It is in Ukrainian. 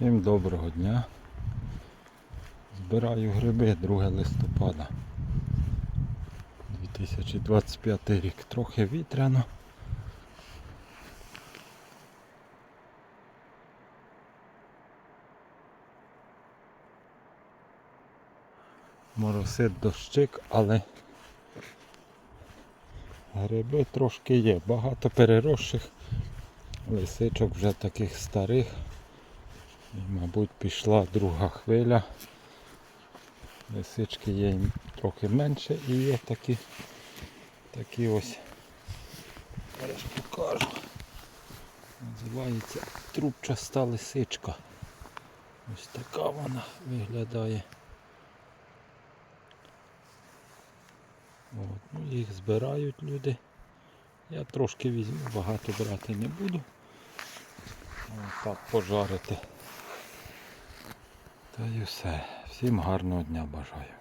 Всім доброго дня. Збираю гриби 2 листопада 2025 рік. Трохи вітряно. Моросить дощик, але гриби трошки є. Багато переросших лисичок вже таких старих. І, мабуть, пішла друга хвиля. Лисички є трохи менше і є такі, такі ось. Зараз покажу. Називається трубчаста лисичка. Ось така вона виглядає. От, ну, їх збирають люди. Я трошки візьму, багато брати не буду. Ось так пожарити. Та й все. Всім гарного дня бажаю.